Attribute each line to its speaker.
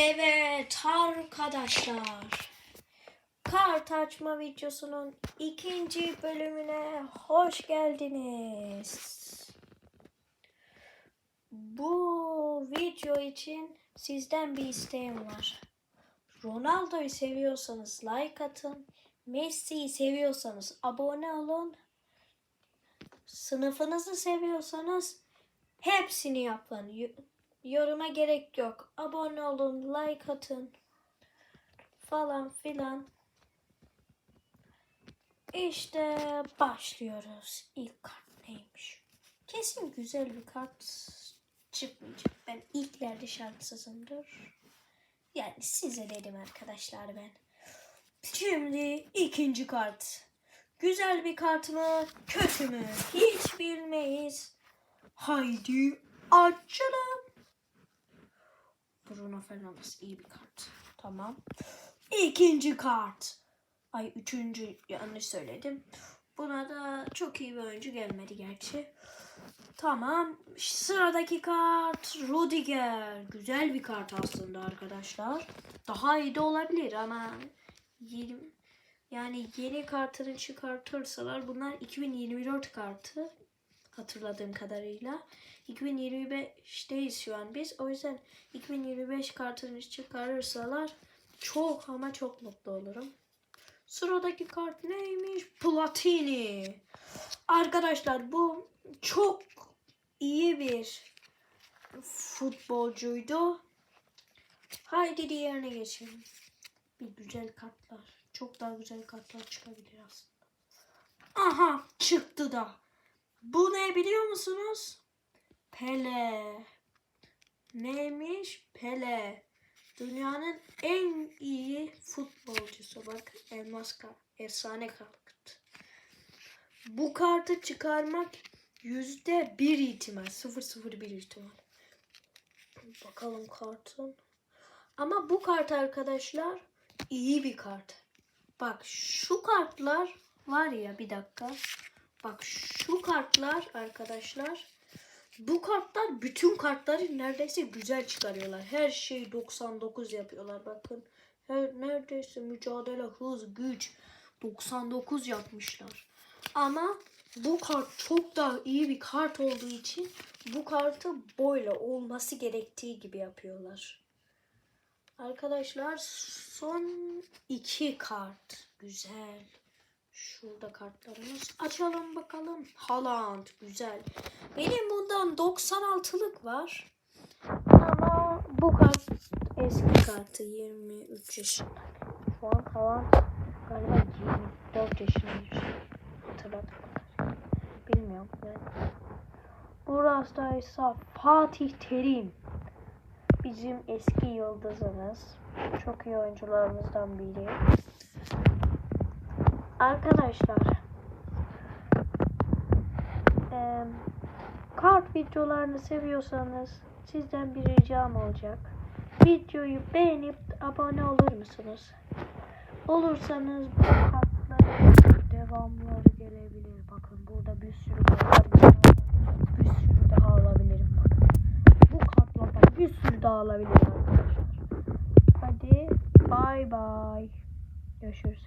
Speaker 1: Evet arkadaşlar. Kart açma videosunun ikinci bölümüne hoş geldiniz. Bu video için sizden bir isteğim var. Ronaldo'yu seviyorsanız like atın. Messi'yi seviyorsanız abone olun. Sınıfınızı seviyorsanız hepsini yapın. Yoruma gerek yok. Abone olun, like atın. Falan filan. İşte başlıyoruz. İlk kart neymiş? Kesin güzel bir kart çıkmayacak. Ben ilklerde şanssızımdır. Yani size dedim arkadaşlar ben. Şimdi ikinci kart. Güzel bir kart mı, kötü mü? Hiç bilmeyiz. Haydi açalım. Bruno Fernandes iyi bir kart. Tamam. İkinci kart. Ay üçüncü yanlış söyledim. Buna da çok iyi bir oyuncu gelmedi gerçi. Tamam. Sıradaki kart Rudiger. Güzel bir kart aslında arkadaşlar. Daha iyi de olabilir ama 20 yani yeni kartını çıkartırsalar bunlar 2024 kartı hatırladığım kadarıyla. 2025'teyiz şu an biz. O yüzden 2025 kartını çıkarırsalar çok ama çok mutlu olurum. Sıradaki kart neymiş? Platini. Arkadaşlar bu çok iyi bir futbolcuydu. Haydi diğerine geçelim. Bir güzel kartlar. Çok daha güzel kartlar çıkabilir aslında. Aha çıktı da. Bu ne biliyor musunuz? Pele. Neymiş? Pele. Dünyanın en iyi futbolcusu. Bak elmas kart. Efsane kart. Bu kartı çıkarmak yüzde bir ihtimal. Sıfır sıfır bir ihtimal. Bakalım kartın. Ama bu kart arkadaşlar iyi bir kart. Bak şu kartlar var ya bir dakika. Bak şu kartlar arkadaşlar. Bu kartlar bütün kartları neredeyse güzel çıkarıyorlar. Her şey 99 yapıyorlar bakın. Her, neredeyse mücadele, hız, güç 99 yapmışlar. Ama bu kart çok daha iyi bir kart olduğu için bu kartı böyle olması gerektiği gibi yapıyorlar. Arkadaşlar son iki kart. Güzel. Şurada kartlarımız. Açalım bakalım. Haaland. Güzel. Benim bundan 96'lık var. Ama bu kart eski kartı. 23 yaşında. Şu an Haaland galiba 24 yaşında. Hatırladım. Bilmiyorum ben. Burası ise Fatih Terim. Bizim eski yıldızımız. Çok iyi oyuncularımızdan biri. Arkadaşlar eee, kart videolarını seviyorsanız sizden bir ricam olacak. Videoyu beğenip abone olur musunuz? Olursanız bu kartların devamları gelebilir. Bakın burada bir sürü kart var. Bir sürü daha alabilirim. Bakın. Bu kartlardan bir sürü daha alabilirim arkadaşlar. Hadi bay bay. Görüşürüz.